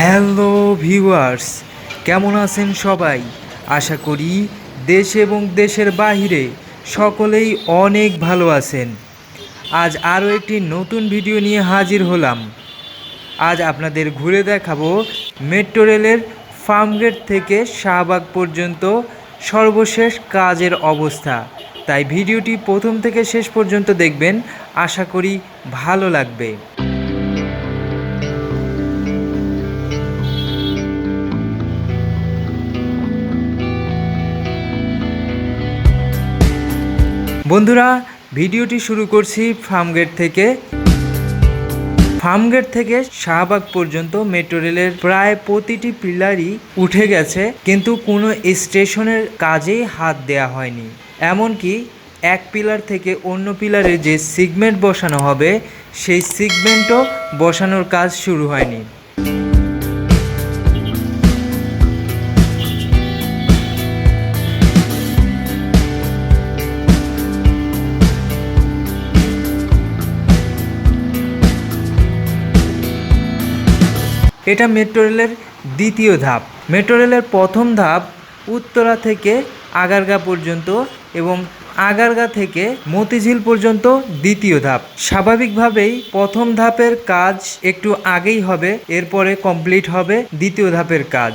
Hello viewers কেমন আছেন সবাই? আশা করি দেশ এবং দেশের বাহিরে সকলেই অনেক ভালো আছেন। আজ আরও একটি নতুন ভিডিও নিয়ে হাজির হলাম। আজ আপনাদের ঘুরে দেখাবো মেট্রো রেলের ফার্মগেট থেকে শাহবাগ পর্যন্ত সর্বশেষ কাজের অবস্থা। তাই ভিডিওটি প্রথম থেকে শেষ পর্যন্ত দেখবেন। আশা করি ভালো লাগবে। বন্ধুরা, ভিডিওটি শুরু করছি ফার্মগেট থেকে। ফার্মগেট থেকে শাহবাগ পর্যন্ত মেট্রো রেলের প্রায় প্রতিটি পিলারই উঠে গেছে, কিন্তু কোনো স্টেশনের কাজেই হাত দেয়া হয়নি। এমনকি এক পিলার থেকে অন্য পিলারে যে সিগমেন্ট বসানো হবে, সেই সিগমেন্টও বসানোর কাজ শুরু হয়নি। এটা মেট্রো রেলের দ্বিতীয় ধাপ। মেট্রো রেলের প্রথম ধাপ উত্তরা থেকে আগারগা পর্যন্ত এবং আগারগা থেকে মতিঝিল পর্যন্ত দ্বিতীয় ধাপ। স্বাভাবিকভাবেই প্রথম ধাপের কাজ একটু আগেই হবে, এরপরে কমপ্লিট হবে দ্বিতীয় ধাপের কাজ।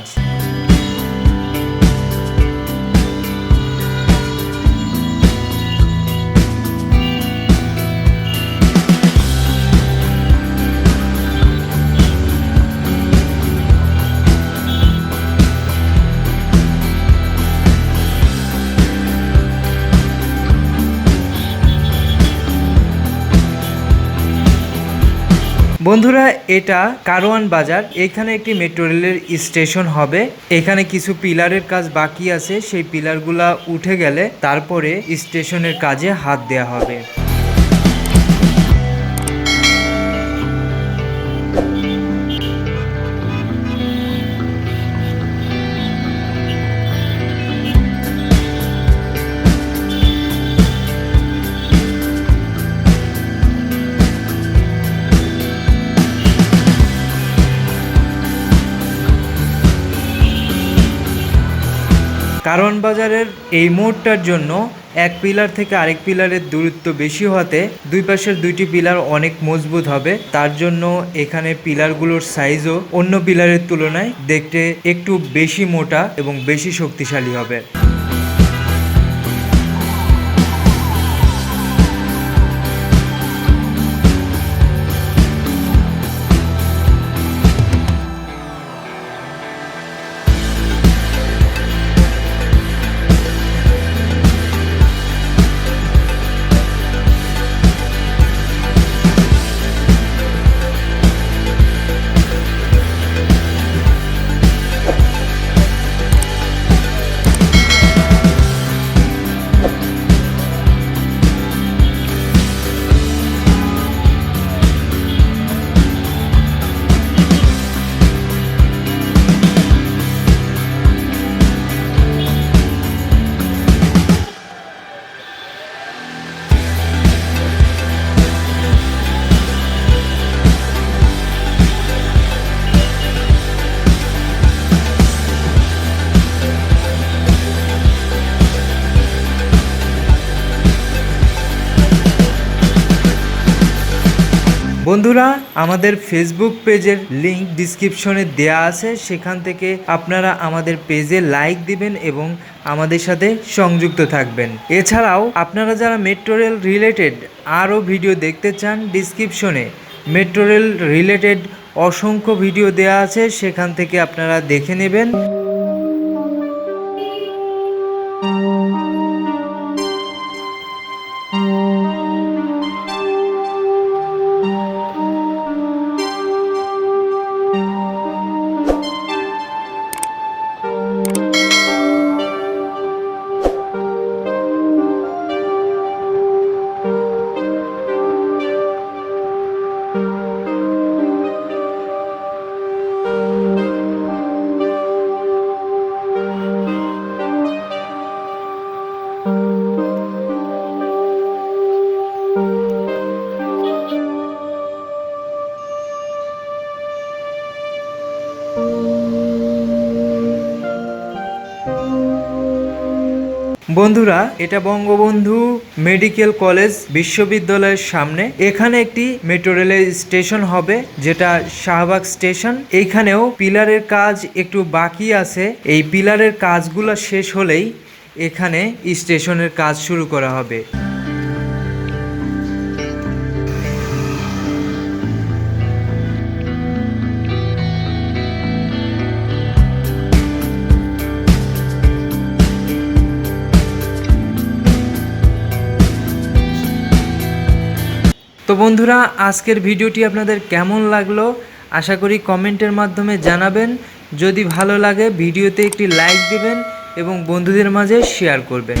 বন্ধুরা, এটা কারওয়ান বাজার। এখানে একটি মেট্রো রেলের স্টেশন হবে। এখানে কিছু পিলারের কাজ বাকি আছে। সেই পিলারগুলা উঠে গেলে তারপরে স্টেশনের কাজে হাত দেয়া হবে। কারণ বাজারের এই মোড়টার জন্য এক পিলার থেকে আরেক পিলারের দূরত্ব বেশি হতে দুই পাশের দুইটি পিলার অনেক মজবুত হবে। তার জন্য এখানে পিলারগুলোর সাইজও অন্য পিলারের তুলনায় দেখতে একটু বেশি মোটা এবং বেশি শক্তিশালী হবে। বন্ধুরা, আমাদের ফেসবুক পেজের লিংক ডিসক্রিপশনে দেয়া আছে। সেখান থেকে আপনারা আমাদের পেজে লাইক দিবেন এবং আমাদের সাথে সংযুক্ত থাকবেন। এছাড়াও, আপনারা যারা মেট্রো রেল রিলেটেড আরও ভিডিও দেখতে চান ডিসক্রিপশনে মেট্রো রেল রিলেটেড অসংখ্য ভিডিও দেয়া আছে। সেখান থেকে আপনারা দেখে নেবেন। বন্ধুরা, এটা বঙ্গবন্ধু মেডিকেল কলেজ বিশ্ববিদ্যালয়ের সামনে। এখানে একটি মেট্রো রেলের স্টেশন হবে, যেটা শাহবাগ স্টেশন। এইখানেও পিলারের কাজ একটু বাকি আছে। এই পিলারের কাজগুলো শেষ হলেই এখানে স্টেশনের কাজ শুরু করা হবে। তো বন্ধুরা, আজকের ভিডিওটি আপনাদের কেমন লাগল আশা করি কমেন্টের মাধ্যমে জানাবেন। যদি ভালো লাগে, ভিডিওতে একটি লাইক দিবেন এবং বন্ধুদের মাঝে শেয়ার করবেন।